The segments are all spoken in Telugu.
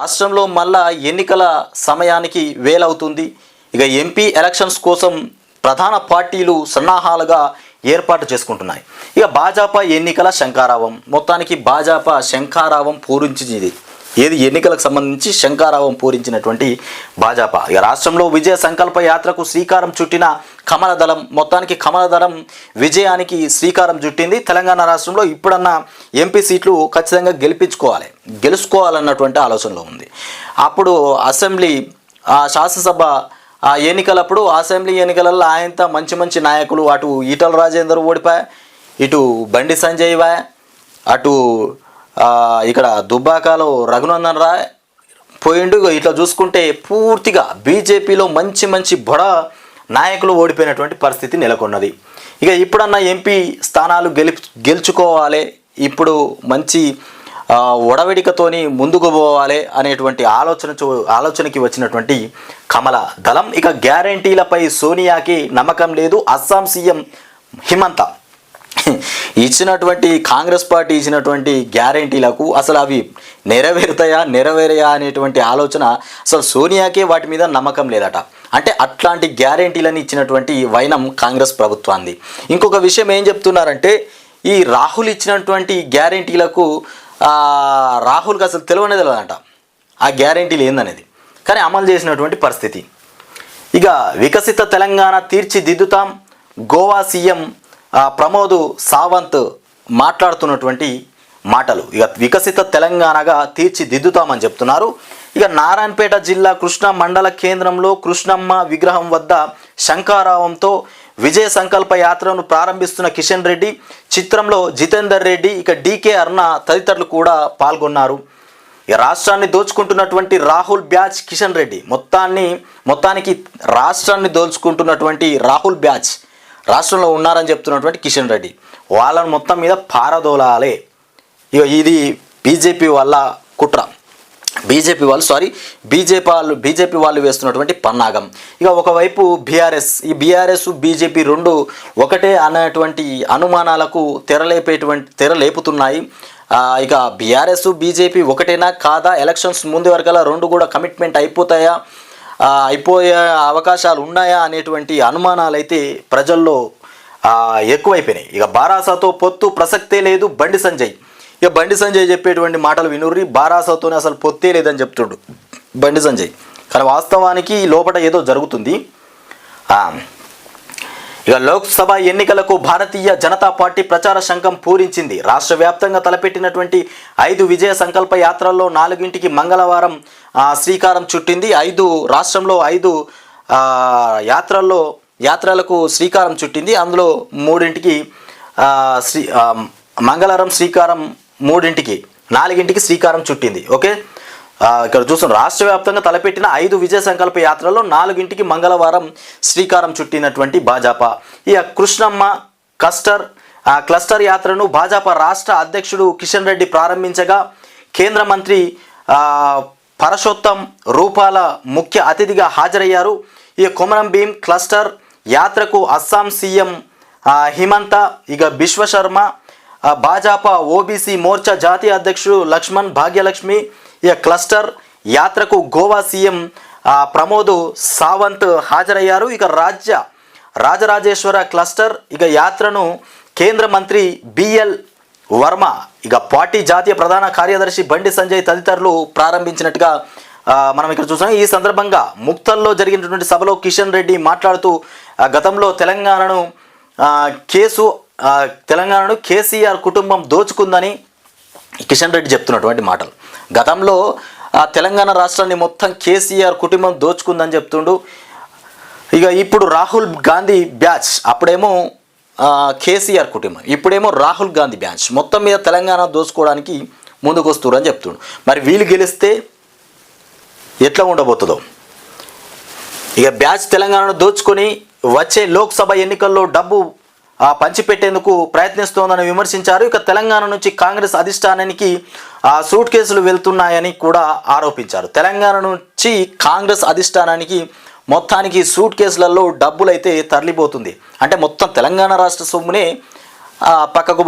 రాష్ట్రంలో మళ్ళా ఎన్నికల సమయానికి వేలవుతుంది. ఇక ఎంపీ ఎలక్షన్స్ కోసం ప్రధాన పార్టీలు సన్నాహాలుగా ఏర్పాటు చేసుకుంటున్నాయి. ఇక భాజపా ఎన్నికల శంకారావం మొత్తానికి భాజపా శంఖారావం పూరించింది ఏది ఎన్నికలకు సంబంధించి శంకారావం పూరించినటువంటి భాజపా. ఇక రాష్ట్రంలో విజయ సంకల్ప యాత్రకు శ్రీకారం చుట్టిన కమల దళం మొత్తానికి కమల దళం విజయానికి శ్రీకారం చుట్టింది. తెలంగాణ రాష్ట్రంలో ఇప్పుడన్నా ఎంపీ సీట్లు ఖచ్చితంగా గెలిపించుకోవాలి గెలుచుకోవాలన్నటువంటి ఆలోచనలో ఉంది. అప్పుడు అసెంబ్లీ ఆ శాసనసభ ఆ ఎన్నికలప్పుడు అసెంబ్లీ ఎన్నికలలో ఆయంత మంచి మంచి నాయకులు అటు ఈటల రాజేందర్ ఓడిపాయ ఇటు బండి సంజయ్ వాయ్ అటు ఇక్కడ దుబ్బాకలో రఘునందన్ రాయ్ పోయిండు. ఇట్లా చూసుకుంటే పూర్తిగా బీజేపీలో మంచి మంచి బొడ నాయకులు ఓడిపోయినటువంటి పరిస్థితి నెలకొన్నది. ఇక ఇప్పుడన్నా ఎంపీ స్థానాలు గెలి గెలుచుకోవాలి. ఇప్పుడు మంచి ఒడవిడికతోని ముందుకు పోవాలి అనేటువంటి ఆలోచన చూ- ఆలోచనకి వచ్చినటువంటి కమల దళం. ఇక గ్యారంటీలపై సోనియాకి నమ్మకం లేదు. అస్సాం సీఎం హిమంత. ఇచ్చినటువంటి కాంగ్రెస్ పార్టీ ఇచ్చినటువంటి గ్యారంటీలకు అసలు అవి నెరవేరుతాయా నెరవేరయా అనేటువంటి ఆలోచన అసలు సోనియాకే వాటి మీద నమ్మకం లేదట. అంటే అట్లాంటి గ్యారంటీలను ఇచ్చినటువంటి వైనం కాంగ్రెస్ ప్రభుత్వాన్ని. ఇంకొక విషయం ఏం చెప్తున్నారంటే ఈ రాహుల్ ఇచ్చినటువంటి గ్యారంటీలకు రాహుల్కి అసలు తెలియనే తెలియదంట ఆ గ్యారంటీలు ఏందనేది కానీ అమలు చేసినటువంటి పరిస్థితి. ఇక వికసిత తెలంగాణ తీర్చిదిద్దుతాం గోవా సీఎం ప్రమోద్ సావంత్ మాట్లాడుతున్నటువంటి మాటలు. ఇక వికసిత తెలంగాణగా తీర్చిదిద్దుతామని చెప్తున్నారు. ఇక నారాయణపేట జిల్లా కృష్ణ మండల కేంద్రంలో కృష్ణమ్మ విగ్రహం వద్ద శంకారావంతో విజయ సంకల్ప యాత్రను ప్రారంభిస్తున్న కిషన్ రెడ్డి చిత్రంలో జితేందర్ రెడ్డి ఇక డీకే అర్ణ తదితరులు కూడా పాల్గొన్నారు. ఈ రాష్ట్రాన్ని దోచుకుంటున్నటువంటి రాహుల్ బ్యాచ్ కిషన్ రెడ్డి. మొత్తాన్ని మొత్తానికి రాష్ట్రాన్ని దోచుకుంటున్నటువంటి రాహుల్ బ్యాచ్ రాష్ట్రంలో ఉన్నారని చెప్తున్నటువంటి కిషన్ రెడ్డి. వాళ్ళని మొత్తం మీద పారదోలాలే. ఇది బీజేపీ వల్ల కుట్ర. బీజేపీ వాళ్ళు సారీ బీజేపీ వాళ్ళు బీజేపీ వాళ్ళు వేస్తున్నటువంటి పన్నాగం. ఇక ఒకవైపు బీఆర్ఎస్. ఈ బీఆర్ఎస్ బీజేపీ రెండు ఒకటే అన్నటువంటి అనుమానాలకు తెరలేపేటువంటి తెరలేపుతున్నాయి. ఇక బీఆర్ఎస్ బీజేపీ ఒకటేనా కాదా? ఎలక్షన్స్ ముందు వరకల్లా రెండు కూడా కమిట్మెంట్ అయిపోతాయా? అయిపోయే అవకాశాలు ఉన్నాయా అనేటువంటి అనుమానాలు అయితే ప్రజల్లో ఎక్కువైపోయినాయి. ఇక బారాసాతో పొత్తు ప్రసక్తే లేదు బండి సంజయ్. ఇక బండి సంజయ్ చెప్పేటువంటి మాటలు వినుర్రి బారాసాతోనే అసలు పొత్తే లేదని చెప్తుండు బండి సంజయ్. కానీ వాస్తవానికి లోపల ఏదో జరుగుతుంది. ఇక లోక్సభ ఎన్నికలకు భారతీయ జనతా పార్టీ ప్రచార శంఖం పూరించింది. రాష్ట్ర వ్యాప్తంగా తలపెట్టినటువంటి ఐదు విజయ సంకల్ప యాత్రల్లో నాలుగింటికి మంగళవారం శ్రీకారం చుట్టింది. ఐదు రాష్ట్రంలో ఐదు యాత్రల్లో యాత్రలకు శ్రీకారం చుట్టింది. అందులో మూడింటికి శ్రీ మంగళవారం శ్రీకారం మూడింటికి నాలుగింటికి శ్రీకారం చుట్టింది. ఓకే? ఇక్కడ చూస్తున్నాం రాష్ట్ర వ్యాప్తంగా తలపెట్టిన ఐదు విజయ సంకల్ప యాత్రలో నాలుగింటికి మంగళవారం శ్రీకారం చుట్టినటువంటి భాజపా. ఇక కృష్ణమ్మ కస్టర్ ఆ క్లస్టర్ యాత్రను భాజపా రాష్ట్ర అధ్యక్షుడు కిషన్ రెడ్డి ప్రారంభించగా కేంద్ర మంత్రి పరశోత్తం రూపాల ముఖ్య అతిథిగా హాజరయ్యారు. ఈ కొమరం భీం క్లస్టర్ యాత్రకు అస్సాం సీఎం హిమంత ఇక బిశ్వశర్మ భాజపా ఓబీసీ మోర్చా జాతీయ అధ్యక్షుడు లక్ష్మణ్ భాగ్యలక్ష్మి ఇక క్లస్టర్ యాత్రకు గోవా సీఎం ప్రమోద్ సావంత్ హాజరయ్యారు. ఇక రాజ్య రాజరాజేశ్వర క్లస్టర్ ఇక యాత్రను కేంద్ర మంత్రి బిఎల్ వర్మ ఇక పార్టీ జాతీయ ప్రధాన కార్యదర్శి బండి సంజయ్ తదితరులు ప్రారంభించినట్టుగా మనం ఇక్కడ చూసాం ఈ సందర్భంగా ముక్తల్లో జరిగినటువంటి సభలో కిషన్ రెడ్డి మాట్లాడుతూ గతంలో తెలంగాణను కేసు తెలంగాణను కేసీఆర్ కుటుంబం దోచుకుందని కిషన్ రెడ్డి చెప్తున్నటువంటి మాటలు. గతంలో ఆ తెలంగాణ రాష్ట్రాన్ని మొత్తం కేసీఆర్ కుటుంబం దోచుకుందని చెప్తుండు. ఇక ఇప్పుడు రాహుల్ గాంధీ బ్యాచ్ అప్పుడేమో కేసీఆర్ కుటుంబం ఇప్పుడేమో రాహుల్ గాంధీ బ్యాచ్ మొత్తం మీద తెలంగాణ దోచుకోవడానికి ముందుకు వస్తున్నారు అని చెప్తుండు. మరి వీళ్ళు గెలిస్తే ఎట్లా ఉండబోతుందో? ఇక బ్యాచ్ తెలంగాణను దోచుకొని వచ్చే లోక్సభ ఎన్నికల్లో డబ్బు పంచిపెట్టేందుకు ప్రయత్నిస్తోందని విమర్శించారు. ఇక తెలంగాణ నుంచి కాంగ్రెస్ అధిష్టానానికి ఆ, సూట్ కేసులు వెళ్తున్నాయని కూడా ఆరోపించారు. తెలంగాణ నుంచి కాంగ్రెస్ అధిష్టానానికి మొత్తానికి సూట్ కేసులలో డబ్బులైతే తరలిపోతుంది. అంటే మొత్తం తెలంగాణ రాష్ట్ర సొమ్మునే పక్కకు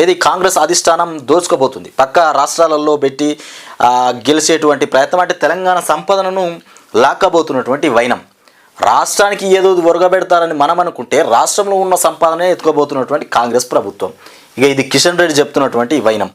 ఏది కాంగ్రెస్ అధిష్టానం దోచుకోబోతుంది. పక్క రాష్ట్రాలలో పెట్టి గెలిచేటువంటి ప్రయత్నం. అంటే తెలంగాణ సంపదనను లాక్కబోతున్నటువంటి వైనం. రాష్ట్రానికి ఏదో ఒరగబెడతారని మనం అనుకుంటే రాష్ట్రంలో ఉన్న సంపాదనే ఎత్తుకోబోతున్నటువంటి కాంగ్రెస్ ప్రభుత్వం. ఇక ఇది కిషన్ రెడ్డి చెప్తున్నటువంటి వైనం.